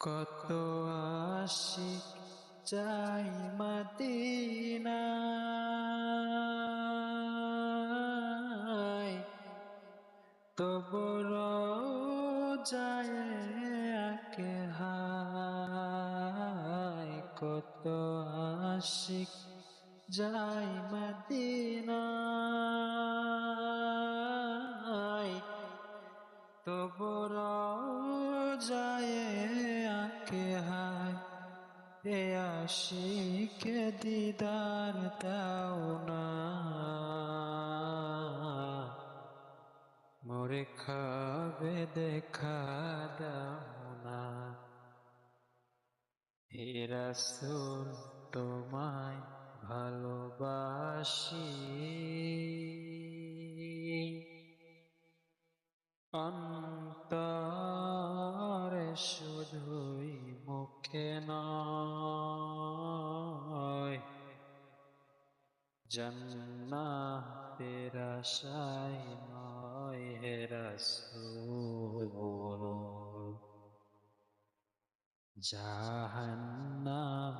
কত আশিক চাই মদিনায়। তবর যায় আকে হায় কত আশিক যাই মদিনায়। তবর যায় আকে হায় এ আশিকে দিদার দাও না মোরে খাবে দেখা দাও না হে রাসূল তোমায় ভালোবাসি অন্তরে শুধুই মুখে নয়। জন্নাতের আশায় নয় হে রাসূল। জাহান্নাম